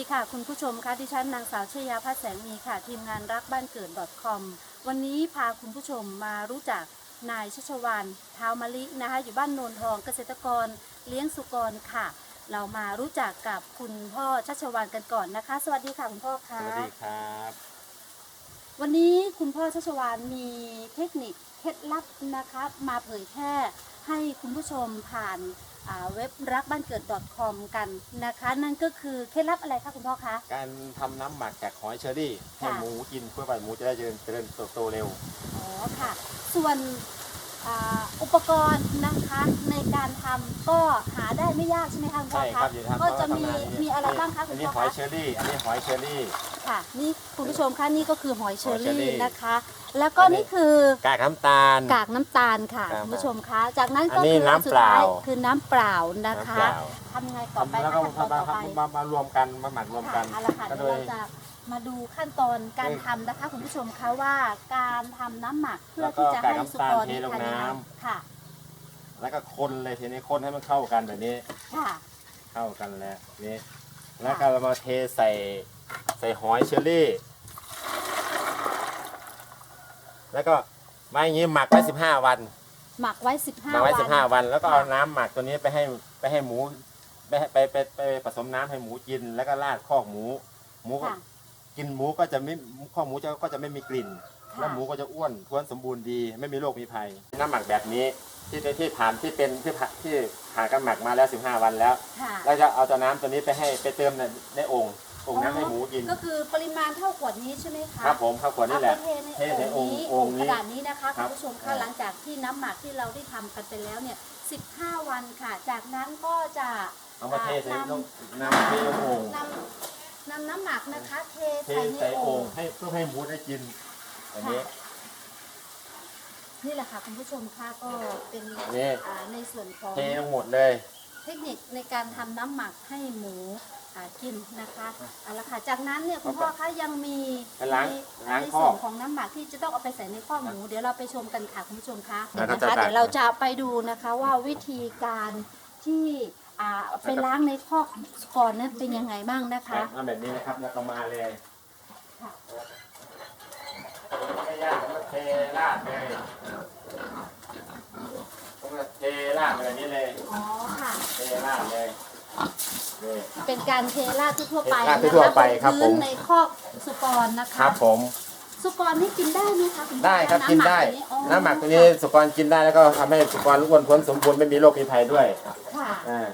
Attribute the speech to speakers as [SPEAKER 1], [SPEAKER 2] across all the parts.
[SPEAKER 1] ดีค่ะ คุณผู้ชมคะดิฉันนางสาวชยาพัฒแสงมีค่ะ ทีมงานรักบ้านเกิด .com วันนี้พาคุณผู้ชมมารู้จักนายชัชวานเท้ามะลินะคะ อยู่บ้านโนนทองเกษตรกรเลี้ยงสุกรค่ะ เรามารู้จักกับคุณพ่อชัชวานกันก่อนนะคะ สวัสดีค่ะคุณพ่อ
[SPEAKER 2] ส
[SPEAKER 1] คะ
[SPEAKER 2] วัสดีครับ
[SPEAKER 1] วันนี้คุณพ่อชัชวานมีเทคนิคเคล็ดลับนะคะ มาเผยแพร่ ให้คุณผู้ชมผ่านอ่าเว็บรักบ้านเกิด .com กันนะคะ นั่นก็คือเคล็ดลับอะไรคะคุณพ่อคะ
[SPEAKER 2] การทำน้ำหมักจากหอยเชอรี่ให้
[SPEAKER 1] ค่ะ
[SPEAKER 2] หมูกินเพื่อไปหมูจะได้เจริญเจริญเติบโตเร็ว
[SPEAKER 1] อ๋อค่ะ ส่วน อ่าอุปกรณ์นะคะในการทำก็หาได้ไม่ยากใช่ไหมคะคุณพ่
[SPEAKER 2] ใช่
[SPEAKER 1] อ
[SPEAKER 2] ครั
[SPEAKER 1] คะ
[SPEAKER 2] บอยู่ทำ
[SPEAKER 1] ก็จะมี
[SPEAKER 2] ทำงานนี้
[SPEAKER 1] มีอะไรบ้างคะคุ
[SPEAKER 2] อั
[SPEAKER 1] ณ
[SPEAKER 2] นนี้
[SPEAKER 1] พ่อ
[SPEAKER 2] หอย
[SPEAKER 1] คะ
[SPEAKER 2] เชอรี่ อันนี้หอยเชอรี่
[SPEAKER 1] ค่ะนี่คุณผู้ชมคะนี่ก็คือหอยเชอ
[SPEAKER 2] หอยเชอรี่
[SPEAKER 1] รี่นะคะ แล้วก็
[SPEAKER 2] อันนี้
[SPEAKER 1] นี่คือ
[SPEAKER 2] กากน้ำตาล
[SPEAKER 1] กากน้ำตาลค่ะ
[SPEAKER 2] ครับ
[SPEAKER 1] คุณผู้ชมคะ จากนั้นก็
[SPEAKER 2] อันนี้
[SPEAKER 1] คือ
[SPEAKER 2] น้ำ
[SPEAKER 1] สุด
[SPEAKER 2] เปล่า
[SPEAKER 1] ท้ายคือน้ำเปล่านะคะ
[SPEAKER 2] น้ำเปล่า
[SPEAKER 1] ทำยังไงต่อไป
[SPEAKER 2] แล้ว
[SPEAKER 1] คะ
[SPEAKER 2] ก็
[SPEAKER 1] ขั้นตอนต่อไป
[SPEAKER 2] มามารวมกันมาหมักรวมกัน
[SPEAKER 1] ค่ะเอาละค่ะ
[SPEAKER 2] ก็
[SPEAKER 1] เดี๋ยว
[SPEAKER 2] โด
[SPEAKER 1] เรา
[SPEAKER 2] ย
[SPEAKER 1] จะ มาดูขั้นตอนการทำนะคะคุณผู้ชมคะว่าการทำน้ำหมักเพื่อที่จะให้สุกรนี่ทานยังไงค่ะ
[SPEAKER 2] แล้วก็คนเลยทีนี้คนให้มันเข้ากันแบบนี้
[SPEAKER 1] ค่ะ
[SPEAKER 2] เข้ากันแล้วนี่แล้วก็เรามาเทใส่ใส่หอยเชอรี่ แล้วก็ไว้อย่างนี้หมักไว้15วัน
[SPEAKER 1] หมักไว้ 15
[SPEAKER 2] หมักไว้
[SPEAKER 1] วัน
[SPEAKER 2] 15วัน แล้วก็
[SPEAKER 1] ค่ะ
[SPEAKER 2] เอาน้ำหมักตัวนี้ไปให้ไปให้หมูไปให้ไปไปไปผสมน้ำให้หมูกิน แล้วก็ราดคอกหมู หมูก็
[SPEAKER 1] ค่ะ
[SPEAKER 2] กินหมูก็จะไม่ข้อกหมูจะก็จะไม่มีกลิ่น
[SPEAKER 1] ค่ะ
[SPEAKER 2] แล้วหมูก็จะอ้วนท้วนสมบูรณ์ดี ไม่มีโรคมีภัย น้ำหมักแบบนี้ที่ที่ผ่านที่เป็นที่ผ่านที่ผ่านการหมักมาแล้ว 15 วันแล้ว
[SPEAKER 1] ค่ะ
[SPEAKER 2] เราจะเอาตัวน้ำตัวนี้ไปให้ไปเติมในในโองค์องค์น้ำให้หมูกิน
[SPEAKER 1] ก็คือปริมาณเท่าขวดนี้ใช่ไหมคะ
[SPEAKER 2] ครับผมข้าวขวดนี่แหละ
[SPEAKER 1] เอาไป
[SPEAKER 2] เท
[SPEAKER 1] เท
[SPEAKER 2] ใน
[SPEAKER 1] ใน
[SPEAKER 2] โอ
[SPEAKER 1] องง
[SPEAKER 2] ค์
[SPEAKER 1] ค์นี้
[SPEAKER 2] โอ
[SPEAKER 1] องง
[SPEAKER 2] ค์
[SPEAKER 1] ค์
[SPEAKER 2] นี้
[SPEAKER 1] ขนาดนี้นะคะ
[SPEAKER 2] ครั
[SPEAKER 1] คุณ
[SPEAKER 2] บ
[SPEAKER 1] ผู้ชมค่ะ
[SPEAKER 2] อ่า
[SPEAKER 1] หลังจากที่น้ำหมักที่เราได้ทำกันไปแล้วเนี่ย 15 วันค่ะ จากนั้นก็จะ
[SPEAKER 2] เอามาเทใส่
[SPEAKER 1] อ่า
[SPEAKER 2] ลงน้ำเทลงโอ่ง
[SPEAKER 1] นำนำน้ำหมักนะคะ เท
[SPEAKER 2] เท
[SPEAKER 1] ใส่ใน
[SPEAKER 2] ใส่
[SPEAKER 1] โอ่
[SPEAKER 2] โอ่ง
[SPEAKER 1] ง
[SPEAKER 2] ให้เพื่อให้หมูได้กิน อันนี้
[SPEAKER 1] นี่แหละค่ะคุณผู้ชมค่ะก็เป็น
[SPEAKER 2] นี่
[SPEAKER 1] อ่าในส่วนของ
[SPEAKER 2] เททั้งหมดเลย
[SPEAKER 1] เทคนิคในการทำน้ำหมักให้หมูอ่ากินนะคะเอาละค่ะจากนั้นเนี่ยคุณพ่อคะยังมี
[SPEAKER 2] ไปล้าง
[SPEAKER 1] ใน
[SPEAKER 2] ล้าง
[SPEAKER 1] ใน
[SPEAKER 2] คอ
[SPEAKER 1] ส่วนของน้ำหมักที่จะต้องเอาไปใส่ในข้อกหมู เดี๋ยวเราไปชมกันค่ะคุณผู้ชมคะ
[SPEAKER 2] แล้วก็
[SPEAKER 1] นะ
[SPEAKER 2] จะ
[SPEAKER 1] คะ
[SPEAKER 2] ตัก
[SPEAKER 1] เดี๋ยวเราจะไปดูนะคะว่าวิธีการที่อ่าไปล้างในคอกก่อนนั้นเป็นยังไงบ้างนะคะ
[SPEAKER 2] ทำแบบนี้นะครับแล้วก็มาเลย
[SPEAKER 1] ค่ะ
[SPEAKER 2] ไม่ยากแล้วก็เทราดเลยต้องเทราดแบบนี้เลย
[SPEAKER 1] อ๋อค่ะ
[SPEAKER 2] เทราดเลยนี่
[SPEAKER 1] เป็นการเทราดทั่วๆไป
[SPEAKER 2] เทราด
[SPEAKER 1] นะ
[SPEAKER 2] ทั่ว
[SPEAKER 1] คะ
[SPEAKER 2] ๆไปครับ
[SPEAKER 1] พื้น
[SPEAKER 2] ผม
[SPEAKER 1] ในคอกสุกรนะ
[SPEAKER 2] ค
[SPEAKER 1] คะ
[SPEAKER 2] รับผม
[SPEAKER 1] สุกรนี่กินได้ไหมคะคุณพ่อ
[SPEAKER 2] ได้ครับำกินได้
[SPEAKER 1] หมัตัวอ๋อ
[SPEAKER 2] น้ำหมักตัวนี้สุกรกินได้แล้วก็ทำให้สุกรอ้วนท้วนสมบูรณ์ไม่มีโรคมีภัยด้วย
[SPEAKER 1] ค่ะ
[SPEAKER 2] อ่า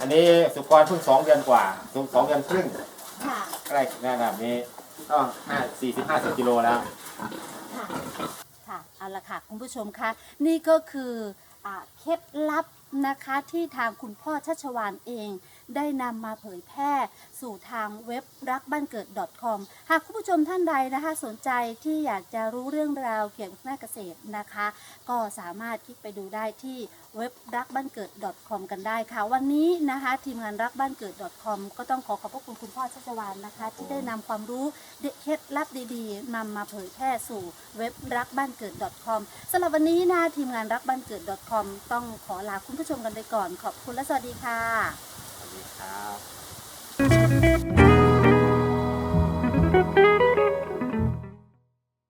[SPEAKER 2] อันนี้สุกรเพิ่งสองเดือนกว่าสองสองเดือนครึ่ง
[SPEAKER 1] ค่ะ
[SPEAKER 2] ใกล้ระดับนี้ ก็ห้าสี่สิบห้าสิบกิโลแล้ว
[SPEAKER 1] ค่ะค่ะ เอาละค่ะ คุณผู้ชมคะ นี่ก็คืออาเคล็ดลับ นะคะที่ทางคุณพ่อชัชวานเอง ได้นำมาเผยแพร่สู่ทางเว็บรักบ้านเกิด .com หากคุณผู้ชมท่านใดนะคะสนใจที่อยากจะรู้เรื่องราวเกี่ยวกับหน้าเกษตรนะคะ ก็สามารถคลิกไปดูได้ที่เว็บรักบ้านเกิด .com กันได้ค่ะ วันนี้นะคะ ทีมงานรักบ้านเกิด .com ก็ต้องขอขอบพระคุณคุณพ่อชัชวานนะคะ ที่ได้นำความรู้เด็ดเคล็ดลับดีๆนำมาเผยแพร่สู่เว็บรักบ้านเกิด .com สำหรับวันนี้นะทีมงานรักบ้านเกิด .com ต้องขอลาคุณผู้ชมกันไปก่อน ขอบคุณและสวัสดีค่ะ
[SPEAKER 2] สวัสดีครับ